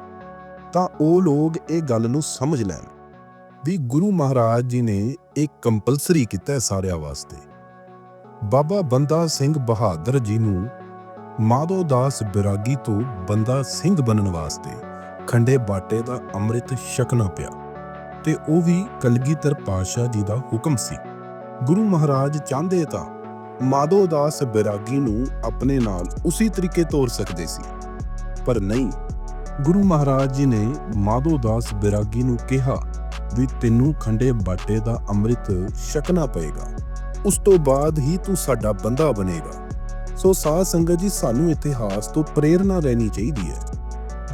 ਤਾਂ ਉਹ ਲੋਕ ਇਹ ਗੱਲ ਨੂੰ ਸਮਝ ਲੈਣ ਵੀ ਗੁਰੂ ਮਹਾਰਾਜ ਜੀ ਨੇ ਇਹ ਕੰਪਲਸਰੀ ਕੀਤਾ ਹੈ ਸਾਰਿਆਂ ਵਾਸਤੇ। ਬਾਬਾ ਬੰਦਾ ਸਿੰਘ ਬਹਾਦਰ ਜੀ ਨੂੰ ਮਾਧੋ ਦਾਸ ਬਿਰਾਗੀ ਤੋਂ ਬੰਦਾ ਸਿੰਘ ਬਣਨ ਵਾਸਤੇ ਖੰਡੇ ਬਾਟੇ ਦਾ ਅੰਮ੍ਰਿਤ ਛਕਣਾ ਪਿਆ ਤੇ ਉਹ ਵੀ ਕਲਗੀਧਰ ਪਾਤਸ਼ਾਹ ਜੀ ਦਾ ਹੁਕਮ ਸੀ। ਗੁਰੂ ਮਹਾਰਾਜ ਚਾਹੁੰਦੇ ਤਾਂ ਮਾਧੋ ਦਾਸ ਬਿਰਾਗੀ ਨੂੰ ਆਪਣੇ ਨਾਲ ਉਸੇ ਤਰੀਕੇ ਤੋਰ ਸਕਦੇ ਸੀ। ਪਰ ਨਹੀਂ, ਗੁਰੂ ਮਹਾਰਾਜ ਜੀ ਨੇ ਮਾਧੋ ਦਾਸ ਬਿਰਾਗੀ ਨੂੰ ਕਿਹਾ ਵੀ ਤੈਨੂੰ ਖੰਡੇ ਬਾਟੇ ਦਾ ਅੰਮ੍ਰਿਤ ਛਕਣਾ ਪਏਗਾ। ਉਸ ਤੋਂ ਬਾਅਦ ਹੀ ਤੂੰ ਸਾਡਾ ਬੰਦਾ ਬਣੇਗਾ। ਸੋ ਸਾਧ ਸੰਗਤ ਜੀ, ਸਾਨੂੰ ਇਤਿਹਾਸ ਤੋਂ ਪ੍ਰੇਰਣਾ ਲੈਣੀ ਚਾਹੀਦੀ ਹੈ।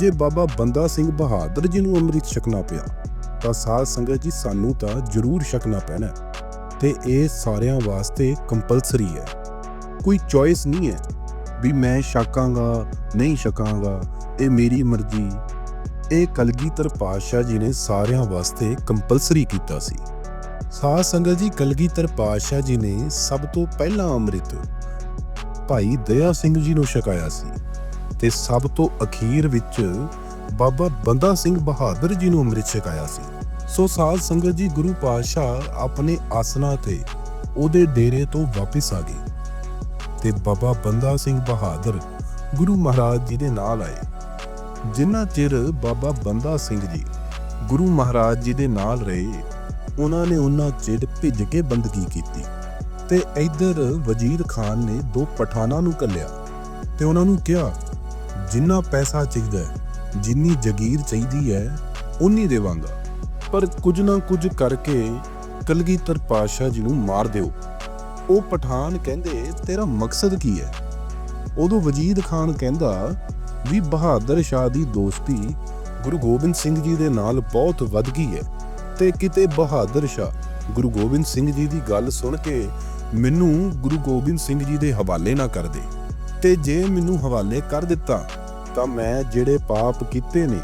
ਜੇ ਬਾਬਾ ਬੰਦਾ ਸਿੰਘ ਬਹਾਦਰ ਜੀ ਨੂੰ ਅੰਮ੍ਰਿਤ ਛਕਣਾ ਪਿਆ, ਤਾਂ ਸਾਧ ਸੰਗਤ ਜੀ, ਸਾਨੂੰ ਤਾਂ ਜ਼ਰੂਰ ਛਕਣਾ ਪੈਣਾ ਹੈ। ਤੇ ਇਹ ਸਾਰਿਆਂ ਵਾਸਤੇ ਕੰਪਲਸਰੀ ਹੈ। ਕੋਈ ਚੋਇਸ ਨਹੀਂ ਹੈ ਵੀ ਮੈਂ ਛਕਾਂਗਾ, ਨਹੀਂ ਛਕਾਂਗਾ, ਇਹ ਮੇਰੀ ਮਰਜ਼ੀ। ਇਹ ਕਲਗੀਧਰ ਪਾਤਸ਼ਾਹ ਜੀ ਨੇ ਸਾਰਿਆਂ ਵਾਸਤੇ ਕੰਪਲਸਰੀ ਕੀਤਾ ਸੀ। ਸਾਧ ਸੰਗਤ ਜੀ, ਕਲਗੀਧਰ ਪਾਤਸ਼ਾਹ ਜੀ ਨੇ ਸਭ ਤੋਂ ਪਹਿਲਾਂ ਅੰਮ੍ਰਿਤ ਭਾਈ ਦਇਆ ਸਿੰਘ ਜੀ ਨੂੰ ਛਕਾਇਆ ਸੀ ਤੇ ਸਭ ਤੋਂ ਅਖੀਰ ਵਿੱਚ ਬਾਬਾ ਬੰਦਾ ਸਿੰਘ ਬਹਾਦਰ ਜੀ ਨੂੰ ਅੰਮ੍ਰਿਤ ਛਕਾਇਆ ਸੀ। ਸੋ ਸਾਧ ਸੰਗਤ ਜੀ ਗੁਰੂ ਪਾਤਸ਼ਾਹ ਆਪਣੇ ਆਸਣਾ ਤੇ ਉਹਦੇ ਡੇਰੇ ਤੋਂ ਵਾਪਸ ਆ ਗਏ ਤੇ ਬਾਬਾ ਬੰਦਾ ਸਿੰਘ ਬਹਾਦਰ ਗੁਰੂ ਮਹਾਰਾਜ ਜੀ ਦੇ ਨਾਲ ਆਏ। ਜਿੰਨਾ ਚਿਰ ਬਾਬਾ ਬੰਦਾ ਸਿੰਘ ਜੀ ਗੁਰੂ ਮਹਾਰਾਜ ਜੀ ਦੇ ਨਾਲ ਰਹੇ, ਉਹਨਾਂ ਨੇ ਉਹਨਾਂ ਚਿਰ ਭਿੱਜ ਕੇ ਬੰਦਗੀ ਕੀਤੀ। ਤੇ ਇੱਧਰ ਵਜ਼ੀਰ ਖਾਨ ਨੇ ਦੋ ਪਠਾਨਾਂ ਨੂੰ ਕੱਲਿਆ ਤੇ ਉਹਨਾਂ ਨੂੰ ਕਿਹਾ, ਜਿੰਨਾ ਪੈਸਾ ਚਾਹੀਦਾ ਹੈ, ਜਿੰਨੀ ਜ਼ਗੀਰ ਚਾਹੀਦੀ ਹੈ ਉਨੀ ਦੇਵਾਂਗਾ। ਪਰ ਕੁਝ ਨਾ ਕੁਝ ਕਰਕੇ ਕਲਗੀਧਰ ਪਾਸ਼ਾ ਜੀ ਨੂੰ ਮਾਰ ਦਿਓ। ਉਹ ਪਠਾਨ ਕਹਿੰਦੇ, ਤੇਰਾ ਮਕਸਦ ਕੀ ਹੈ? ਉਦੋਂ ਵਜੀਦ ਖਾਨ ਕਹਿੰਦਾ, ਵੀ ਬਹਾਦਰ ਸ਼ਾਹ ਦੀ ਦੋਸਤੀ ਗੁਰੂ ਗੋਬਿੰਦ ਸਿੰਘ ਜੀ ਦੇ ਨਾਲ ਬਹੁਤ ਵੱਧ ਗਈ ਹੈ ਤੇ ਕਿਤੇ ਬਹਾਦਰ ਸ਼ਾਹ ਗੁਰੂ ਗੋਬਿੰਦ ਸਿੰਘ ਜੀ ਦੀ ਗੱਲ ਸੁਣ ਕੇ ਮੈਨੂੰ ਗੁਰੂ ਗੋਬਿੰਦ ਸਿੰਘ ਜੀ ਦੇ ਹਵਾਲੇ ਨਾ ਕਰ ਦੇ ਤੇ ਜੇ ਮੈਨੂੰ ਹਵਾਲੇ ਕਰ ਦਿੱਤਾ, ਤਾਂ ਮੈਂ ਜਿਹੜੇ ਪਾਪ ਕੀਤੇ ਨੇ,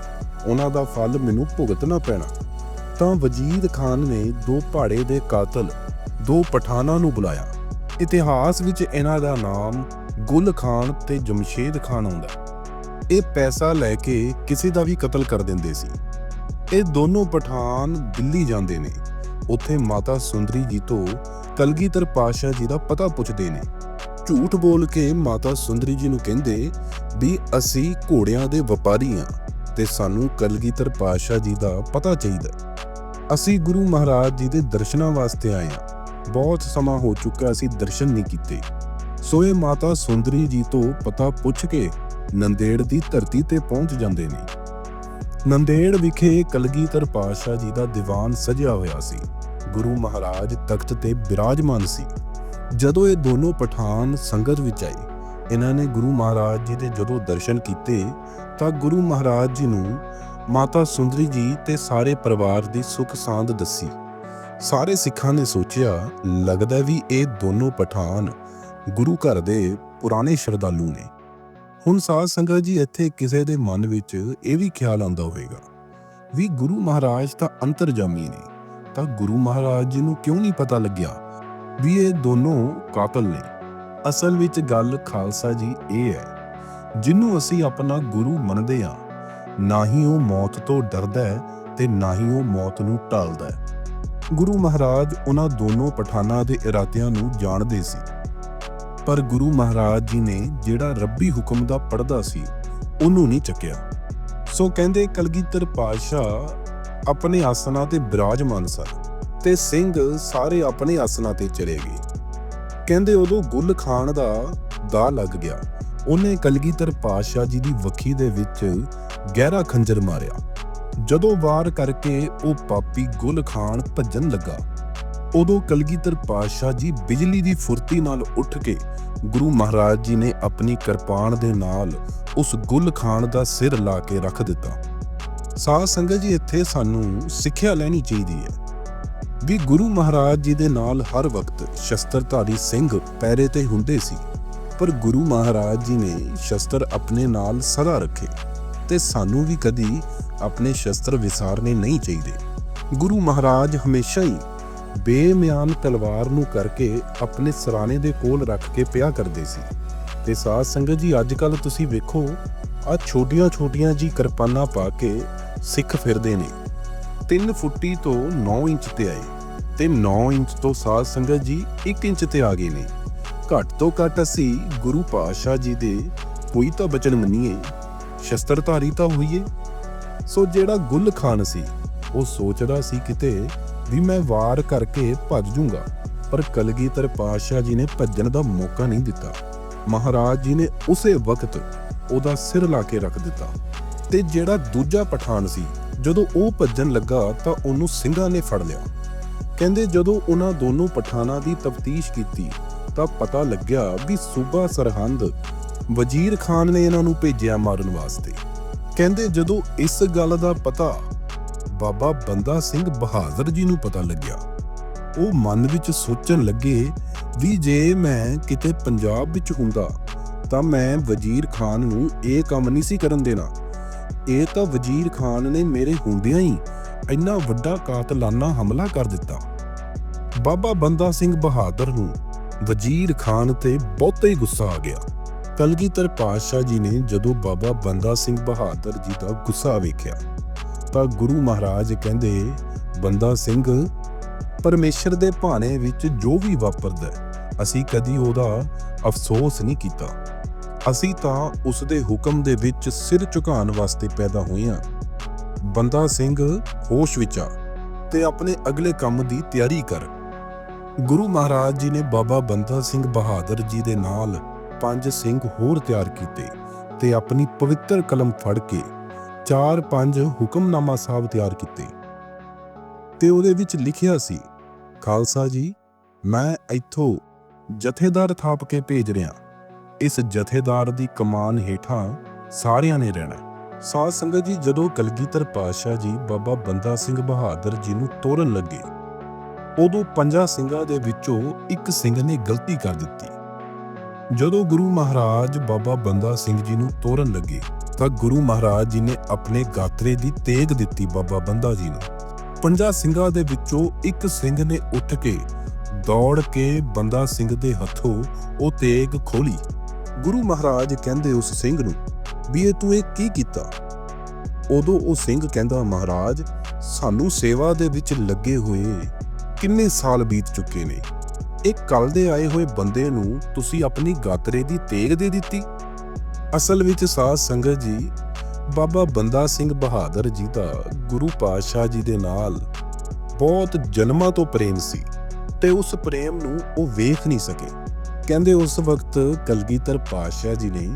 ਉਹਨਾਂ ਦਾ ਫਲ ਮੈਨੂੰ ਭੁਗਤਣਾ ਪੈਣਾ। ਤਾਂ ਵਜੀਦ ਖਾਨ ਨੇ ਦੋ ਪਹਾੜੇ ਦੇ ਕਾਤਲ, ਦੋ ਪਠਾਨਾਂ ਨੂੰ ਬੁਲਾਇਆ। ਇਤਿਹਾਸ ਵਿੱਚ ਇਹਨਾਂ ਦਾ ਨਾਮ ਗੁਲ ਖਾਨ ਤੇ ਜਮਸ਼ੇਦ ਖਾਨ ਆਉਂਦਾ ਇਹ ਪੈਸਾ ਲੈ ਕੇ ਕਿਸੇ ਦਾ ਵੀ ਕਤਲ ਕਰ ਦਿੰਦੇ ਸੀ। ਇਹ ਦੋਨੋਂ ਪਠਾਨ ਦਿੱਲੀ ਜਾਂਦੇ ਨੇ। ਉੱਥੇ ਮਾਤਾ ਸੁੰਦਰੀ ਜੀ ਤੋਂ ਕਲਗੀਧਰ ਪਾਸ਼ਾ ਜੀ ਦਾ ਪਤਾ ਪੁੱਛਦੇ ਨੇ। ਝੂਠ ਬੋਲ ਕੇ ਮਾਤਾ ਸੁੰਦਰੀ ਜੀ ਨੂੰ ਕਹਿੰਦੇ ਵੀ ਅਸੀਂ ਘੋੜਿਆਂ ਦੇ ਵਪਾਰੀ ਹਾਂ ਤੇ ਸਾਨੂੰ ਕਲਗੀਧਰ ਪਾਸ਼ਾ ਜੀ ਦਾ ਪਤਾ ਚਾਹੀਦਾ ਅਸੀਂ ਗੁਰੂ ਮਹਾਰਾਜ ਜੀ ਦੇ ਦਰਸ਼ਨਾਂ ਵਾਸਤੇ ਆਏ ਹਾਂ। ਬਹੁਤ ਸਮਾਂ ਹੋ ਚੁੱਕਾ ਅਸੀਂ ਦਰਸ਼ਨ ਨਹੀਂ ਕੀਤੇ। ਸੋਏ ਮਾਤਾ ਸੁੰਦਰੀ ਜੀ ਤੋਂ ਪਤਾ ਪੁੱਛ ਕੇ ਨੰਦੇੜ ਦੀ ਧਰਤੀ ਤੇ ਪਹੁੰਚ ਜਾਂਦੇ ਨੇ। ਨੰਦੇੜ ਵਿਖੇ ਕਲਗੀਧਰ ਪਾਤਸ਼ਾਹ ਜੀ ਦਾ ਦੀਵਾਨ ਸਜਿਆ ਹੋਇਆ ਸੀ। ਗੁਰੂ ਮਹਾਰਾਜ ਤਖਤ ਤੇ ਬਿਰਾਜਮਾਨ ਸੀ। ਜਦੋਂ ਇਹ ਦੋਨੋਂ ਪਠਾਨ ਸੰਗਤ ਵਿੱਚ ਆਏ, ਇਹਨਾਂ ਨੇ ਗੁਰੂ ਮਹਾਰਾਜ ਜੀ ਦੇ ਜਦੋਂ ਦਰਸ਼ਨ ਕੀਤੇ, ਤਾਂ ਗੁਰੂ ਮਹਾਰਾਜ ਜੀ ਨੂੰ ਮਾਤਾ ਸੁੰਦਰੀ ਜੀ ਤੇ ਸਾਰੇ ਪਰਿਵਾਰ ਦੀ ਸੁੱਖ ਸਾਂਦ ਦੱਸੀ। ਸਾਰੇ ਸਿੱਖਾਂ ਨੇ ਸੋਚਿਆ, ਲੱਗਦਾ ਵੀ ਇਹ ਦੋਨੋਂ ਪਠਾਨ ਗੁਰੂ ਘਰ ਦੇ ਪੁਰਾਣੇ ਸ਼ਰਧਾਲੂ ਨੇ। ਹੁਣ ਸਾਧ ਸੰਗਤ ਜੀ ਇੱਥੇ ਕਿਸੇ ਦੇ ਮਨ ਵਿੱਚ ਇਹ ਵੀ ਖਿਆਲ ਆਉਂਦਾ ਹੋਵੇਗਾ ਵੀ ਗੁਰੂ ਮਹਾਰਾਜ ਤਾਂ ਅੰਤਰਜਾਮੀ ਨੇ, ਤਾਂ ਗੁਰੂ ਮਹਾਰਾਜ ਜੀ ਨੂੰ ਕਿਉਂ ਨਹੀਂ ਪਤਾ ਲੱਗਿਆ ਵੀ ਇਹ ਦੋਨੋਂ ਕਾਤਲ ਨੇ? ਅਸਲ ਵਿੱਚ ਗੱਲ ਖਾਲਸਾ ਜੀ ਇਹ ਹੈ, ਜਿਹਨੂੰ ਅਸੀਂ ਆਪਣਾ ਗੁਰੂ ਮੰਨਦੇ ਹਾਂ, ਨਾ ਹੀ ਉਹ ਮੌਤ ਤੋਂ ਡਰਦਾ ਹੈ ਤੇ ਨਾ ਹੀ ਉਹ ਮੌਤ ਨੂੰ ਟਾਲਦਾ ਹੈ। ਗੁਰੂ ਮਹਾਰਾਜ ਉਹਨਾਂ ਦੋਨੋਂ ਪਠਾਨਾਂ ਦੇ ਇਰਾਦਿਆਂ ਨੂੰ ਜਾਣਦੇ ਸੀ। ਪਰ ਗੁਰੂ ਮਹਾਰਾਜ ਜੀ ਨੇ ਜਿਹੜਾ ਰੱਬੀ ਹੁਕਮ ਦਾ ਪੜਦਾ ਸੀ, ਉਹਨੂੰ ਨਹੀਂ ਚੱਕਿਆ। ਸੋ ਕਹਿੰਦੇ ਕਲਗੀਧਰ ਪਾਤਸ਼ਾਹ ਆਪਣੇ ਆਸਨਾਂ ਤੇ ਬਿਰਾਜਮਾਨ ਸਨ ਤੇ ਸਿੰਘ ਸਾਰੇ ਆਪਣੇ ਆਸਨਾਂ ਤੇ ਚਲੇ ਗਏ। ਕਹਿੰਦੇ ਉਦੋਂ ਗੁੱਲ ਖਾਨ ਦਾ ਦਾ ਲੱਗ ਗਿਆ। ਉਹਨੇ ਕਲਗੀਧਰ ਪਾਤਸ਼ਾਹ ਜੀ ਦੀ ਵੱਖੀ ਦੇ ਵਿੱਚ ਗਹਿਰਾ ਖੰਜਰ ਮਾਰਿਆ। ਜਦੋਂ ਵਾਰ ਕਰਕੇ ਉਹ ਪਾਪੀ ਗੁੱਲ ਖਾਨ ਭੱਜਣ ਲੱਗਾ ਉਦੋਂ ਕਲਗੀਧਰ ਪਾਤਸ਼ਾਹ ਜੀ ਬਿਜਲੀ ਦੀ ਫੁਰਤੀ ਨਾਲ ਉੱਠ ਕੇ ਗੁਰੂ ਮਹਾਰਾਜ ਜੀ ਨੇ ਆਪਣੀ ਕਿਰਪਾਨ ਦੇ ਨਾਲ ਉਸ ਗੁੱਲ ਖਾਨ ਦਾ ਸਿਰ ਲਾ ਕੇ ਰੱਖ ਦਿੱਤਾ। ਸਾਧ ਸੰਗਤ ਜੀ, ਇੱਥੇ ਸਾਨੂੰ ਸਿੱਖਿਆ ਲੈਣੀ ਚਾਹੀਦੀ ਹੈ। ਵੀ ਗੁਰੂ ਮਹਾਰਾਜ ਜੀ ਦੇ ਨਾਲ ਹਰ ਵਕਤ ਸ਼ਸਤਰਧਾਰੀ ਸਿੰਘ ਪੈਰੇ ਤੇ ਹੁੰਦੇ ਸੀ, ਪਰ ਗੁਰੂ ਮਹਾਰਾਜ ਜੀ ਨੇ ਸ਼ਸਤਰ ਆਪਣੇ ਨਾਲ ਸਦਾ ਰੱਖੇ ਤੇ ਸਾਨੂੰ ਵੀ ਕਦੀ ਆਪਣੇ ਸ਼ਸਤਰ ਵਿਸਾਰਨੇ ਨਹੀਂ ਚਾਹੀਦੇ। ਗੁਰੂ ਮਹਾਰਾਜ ਹਮੇਸ਼ਾ ਹੀ ਬੇਮਿਆਨ ਤਲਵਾਰ ਨੂੰ ਕਰਕੇ ਆਪਣੇ ਸਰਾਣੇ ਦੇ ਕੋਲ ਰੱਖ ਕੇ ਪਿਆ ਕਰਦੇ ਸੀ। ਤੇ ਸਾਧ ਸੰਗਤ ਜੀ ਅੱਜ ਕੱਲ ਤੁਸੀਂ ਵੇਖੋ ਆ ਛੋਟੀਆਂ ਛੋਟੀਆਂ ਜੀ ਕਿਰਪਾਨਾਂ ਪਾ ਕੇ ਸਿੱਖ ਫਿਰਦੇ ਨੇ। 3 ਫੁੱਟੀ ਤੋਂ 9 ਇੰਚ ਤੇ ਆਏ, ਤੇ 9 ਇੰਚ ਤੋਂ ਸਾਧ ਸੰਗਤ ਜੀ 1 ਇੰਚ ਤੇ ਆ ਗਏ ਨੇ। ਘੱਟ ਤੋਂ ਘੱਟ ਅਸੀਂ ਗੁਰੂ ਪਾਤਸ਼ਾਹ ਜੀ ਦੇ ਕੋਈ ਤਾਂ ਬਚਨ ਮੰਨੀਏ, ਸ਼ਸਤਰਧਾਰੀ ਤਾਂ ਹੋਈਏ। ਸੋ ਜਿਹੜਾ ਗੁੱਲ ਖਾਨ ਸੀ, ਉਹ ਸੋਚਦਾ ਸੀ ਕਿਤੇ ਵੀ ਮੈਂ ਵਾਰ ਕਰਕੇ ਭੱਜ ਜੂੰਗਾ। ਪਰ ਕਲਗੀਧਰ ਪਾਤਸ਼ਾਹ ਜੀ ਨੇ ਭੱਜਣ ਦਾ ਮੌਕਾ ਨਹੀਂ ਦਿੱਤਾ। ਮਹਾਰਾਜ ਜੀ ਨੇ ਉਸੇ ਵਕਤ ਉਹਦਾ ਸਿਰ ਲਾ ਕੇ ਰੱਖ ਦਿੱਤਾ ਤੇ ਜਿਹੜਾ ਦੂਜਾ ਪਠਾਨ ਸੀ, ਜਦੋਂ ਉਹ ਭੱਜਣ ਲੱਗਾ ਤਾਂ ਉਹਨੂੰ ਸਿੰਘਾਂ ਨੇ ਫੜ ਲਿਆ। ਕਹਿੰਦੇ ਜਦੋਂ ਉਹਨਾਂ ਦੋਨੋਂ ਪਠਾਨਾਂ ਦੀ ਤਫਤੀਸ਼ ਕੀਤੀ ਤਾਂ ਪਤਾ ਲੱਗਿਆ ਵੀ ਸੂਬਾ ਸਰਹੰਦ ਵਜ਼ੀਰ ਖਾਨ ਨੇ ਇਹਨਾਂ ਨੂੰ ਭੇਜਿਆ ਮਾਰਨ ਵਾਸਤੇ। ਕਹਿੰਦੇ ਜਦੋਂ ਇਸ ਗੱਲ ਦਾ ਪਤਾ ਬਾਬਾ ਬੰਦਾ ਸਿੰਘ ਬਹਾਦਰ ਜੀ ਨੂੰ ਪਤਾ ਲੱਗਿਆ। ਉਹ ਮਨ ਵਿੱਚ ਸੋਚਣ ਲੱਗੇ ਵੀ ਜੇ ਮੈਂ ਕਿਤੇ ਪੰਜਾਬ ਵਿੱਚ ਹੁੰਦਾ, ਤਾਂ ਮੈਂ ਵਜ਼ੀਰ ਖਾਨ ਨੂੰ ਇਹ ਕੰਮ ਨਹੀਂ ਸੀ ਕਰਨ ਦੇਣਾ। ਇਹ ਤਾਂ ਵਜ਼ੀਰ ਖਾਨ ਨੇ ਮੇਰੇ ਹੁੰਦਿਆਂ ਹੀ ਇੰਨਾ ਵੱਡਾ ਕਾਤਲਾਨਾ ਹਮਲਾ ਕਰ ਦਿੱਤਾ। ਬਾਬਾ ਬੰਦਾ ਸਿੰਘ ਬਹਾਦਰ ਨੂੰ ਵਜ਼ੀਰ ਖਾਨ ਤੇ ਬਹੁਤਾ ਹੀ ਗੁੱਸਾ ਆ ਗਿਆ। ਕਲਗੀਧਰ ਪਾਤਸ਼ਾਹ ਜੀ ਨੇ ਜਦੋਂ ਬਾਬਾ ਬੰਦਾ ਸਿੰਘ ਬਹਾਦਰ ਜੀ ਦਾ ਗੁੱਸਾ ਵੇਖਿਆ ਤਾਂ ਗੁਰੂ ਮਹਾਰਾਜ ਕਹਿੰਦੇ, ਬੰਦਾ ਸਿੰਘ ਪਰਮੇਸ਼ਰ ਦੇ ਭਾਣੇ ਵਿੱਚ ਜੋ ਵੀ ਵਾਪਰਦਾ ਅਸੀਂ ਕਦੀ ਉਹਦਾ ਅਫਸੋਸ ਨਹੀਂ ਕੀਤਾ। ਅਸੀਂ ਤਾਂ ਉਸ ਦੇ ਹੁਕਮ ਦੇ ਵਿੱਚ ਸਿਰ ਝੁਕਾਉਣ ਵਾਸਤੇ ਪੈਦਾ ਹੋਏ ਹਾਂ। ਬੰਦਾ ਸਿੰਘ, ਹੋਸ਼ ਵਿੱਚ ਆ ਤੇ ਆਪਣੇ ਅਗਲੇ ਕੰਮ ਦੀ ਤਿਆਰੀ ਕਰ। ਗੁਰੂ ਮਹਾਰਾਜ ਜੀ ਨੇ ਬਾਬਾ ਬੰਦਾ ਸਿੰਘ ਬਹਾਦਰ ਜੀ ਦੇ ਨਾਲ ਪੰਜ ਸਿੰਘ ਹੋਰ ਤਿਆਰ ਕੀਤੇ ਤੇ ਆਪਣੀ ਪਵਿੱਤਰ ਕਲਮ ਫੜ ਕੇ ਚਾਰ ਪੰਜ ਹੁਕਮਨਾਮਾ ਸਾਹਿਬ ਤਿਆਰ ਕੀਤੇ ਤੇ ਉਹਦੇ ਵਿੱਚ ਲਿਖਿਆ ਸੀ, ਖਾਲਸਾ ਜੀ, ਮੈਂ ਇੱਥੋਂ ਜਥੇਦਾਰ ਥਾਪ ਕੇ ਭੇਜ ਰਿਹਾ ਇਸ ਜਥੇਦਾਰ ਦੀ ਕਮਾਨ ਹੇਠਾਂ ਸਾਰਿਆਂ ਨੇ ਰਹਿਣਾ ਹੈ। ਸਾਧ ਸੰਗਤ ਜੀ, ਜਦੋਂ ਕਲਗੀਧਰ ਪਾਤਸ਼ਾਹ ਜੀ ਬਾਬਾ ਬੰਦਾ ਸਿੰਘ ਬਹਾਦਰ ਜੀ ਨੂੰ ਤੋਰਨ ਲੱਗੇ, ਉਦੋਂ ਪੰਜਾਂ ਸਿੰਘਾਂ ਦੇ ਵਿੱਚੋਂ ਇੱਕ ਸਿੰਘ ਨੇ ਗਲਤੀ ਕਰ ਦਿੱਤੀ ਜਦੋਂ ਗੁਰੂ ਮਹਾਰਾਜ ਬਾਬਾ ਬੰਦਾ ਸਿੰਘ ਜੀ ਨੂੰ ਤੋਰਨ ਲੱਗੇ ਤਾਂ ਗੁਰੂ ਮਹਾਰਾਜ ਜੀ ਨੇ ਆਪਣੇ ਗਾਤਰੇ ਦੀ ਤੇਗ ਦਿੱਤੀ ਬਾਬਾ ਬੰਦਾ ਜੀ ਨੂੰ। ਪੰਜਾਂ ਸਿੰਘਾਂ ਦੇ ਵਿੱਚੋਂ ਇੱਕ ਸਿੰਘ ਨੇ ਉੱਠ ਕੇ ਦੌੜ ਕੇ ਬੰਦਾ ਸਿੰਘ ਦੇ ਹੱਥੋਂ ਉਹ ਤੇਗ ਖੋਲੀ। ਗੁਰੂ ਮਹਾਰਾਜ ਕਹਿੰਦੇ ਉਸ ਸਿੰਘ ਨੂੰ, ਵੀ ਇਹ ਤੂੰ ਇਹ ਕੀ ਕੀਤਾ? ਉਦੋਂ ਉਹ ਸਿੰਘ ਕਹਿੰਦਾ, ਮਹਾਰਾਜ, ਸਾਨੂੰ ਸੇਵਾ ਦੇ ਵਿੱਚ ਲੱਗੇ ਹੋਏ ਕਿੰਨੇ ਸਾਲ ਬੀਤ ਚੁੱਕੇ ਨੇ। ਇਹ ਕੱਲ ਦੇ ਆਏ ਹੋਏ ਬੰਦੇ ਨੂੰ ਤੁਸੀਂ ਆਪਣੀ ਗਾਤਰੇ ਦੀ ਤੇਗ ਦੇ ਦਿੱਤੀ। ਅਸਲ ਵਿੱਚ ਸਾਧ ਸੰਗਤ ਜੀ, ਬਾਬਾ ਬੰਦਾ ਸਿੰਘ ਬਹਾਦਰ ਜੀ ਦਾ ਗੁਰੂ ਪਾਤਸ਼ਾਹ ਜੀ ਦੇ ਨਾਲ ਬਹੁਤ ਜਨਮਾਂ ਤੋਂ ਪ੍ਰੇਮ ਸੀ ਤੇ ਉਸ ਪ੍ਰੇਮ ਨੂੰ ਉਹ ਵੇਖ ਨਹੀਂ ਸਕੇ। ਕਹਿੰਦੇ ਉਸ ਵਕਤ ਕਲਗੀਧਰ ਪਾਤਸ਼ਾਹ ਜੀ ਨੇ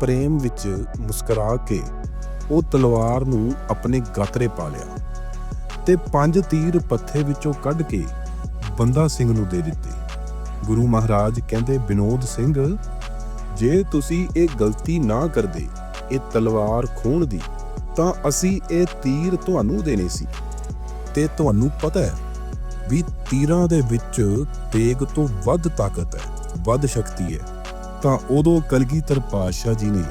ਪ੍ਰੇਮ ਵਿੱਚ ਮੁਸਕਰਾ ਕੇ ਉਹ ਤਲਵਾਰ ਨੂੰ ਆਪਣੇ ਗਾਤਰੇ ਪਾ ਲਿਆ ਤੇ ਪੰਜ ਤੀਰ ਪੱਥੇ ਵਿੱਚੋਂ ਕੱਢ ਕੇ ਬੰਦਾ ਸਿੰਘ ਨੂੰ ਦੇ ਦਿੱਤੇ। ਗੁਰੂ ਮਹਾਰਾਜ ਕਹਿੰਦੇ ਵਿਨੋਦ ਸਿੰਘ ਜੇ ਤੁਸੀਂ ਇਹ ਗਲਤੀ ਨਾ ਕਰਦੇ, ਇਹ ਤਲਵਾਰ ਖੋਣ ਦੀ, ਤਾਂ ਅਸੀਂ ਇਹ ਤੀਰ ਤੁਹਾਨੂੰ ਦੇਣੇ ਸੀ। ਤੇ ਤੁਹਾਨੂੰ ਪਤਾ ਹੈ ਵੀ ਤੀਰਾਂ ਦੇ ਵਿੱਚ ਤੇਗ ਤੋਂ ਵੱਧ ਤਾਕਤ ਹੈ, ਵੱਧ ਸ਼ਕਤੀ ਹੈ। ਤਾਂ ਉਦੋਂ ਕਲਗੀਧਰ ਪਾਤਸ਼ਾਹ ਜੀ ਨੇ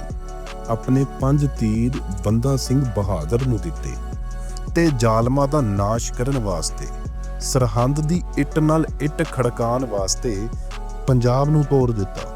ਆਪਣੇ ਪੰਜ ਤੀਰ ਬੰਦਾ ਸਿੰਘ ਬਹਾਦਰ ਨੂੰ ਦਿੱਤੇ ਤੇ ਜ਼ਾਲਮਾਂ ਦਾ ਨਾਸ਼ ਕਰਨ ਵਾਸਤੇ, ਸਰਹੰਦ ਦੀ ਇੱਟ ਨਾਲ ਇੱਟ ਖੜਕਾਉਣ ਵਾਸਤੇ ਪੰਜਾਬ ਨੂੰ ਤੋੜ ਦਿੱਤਾ।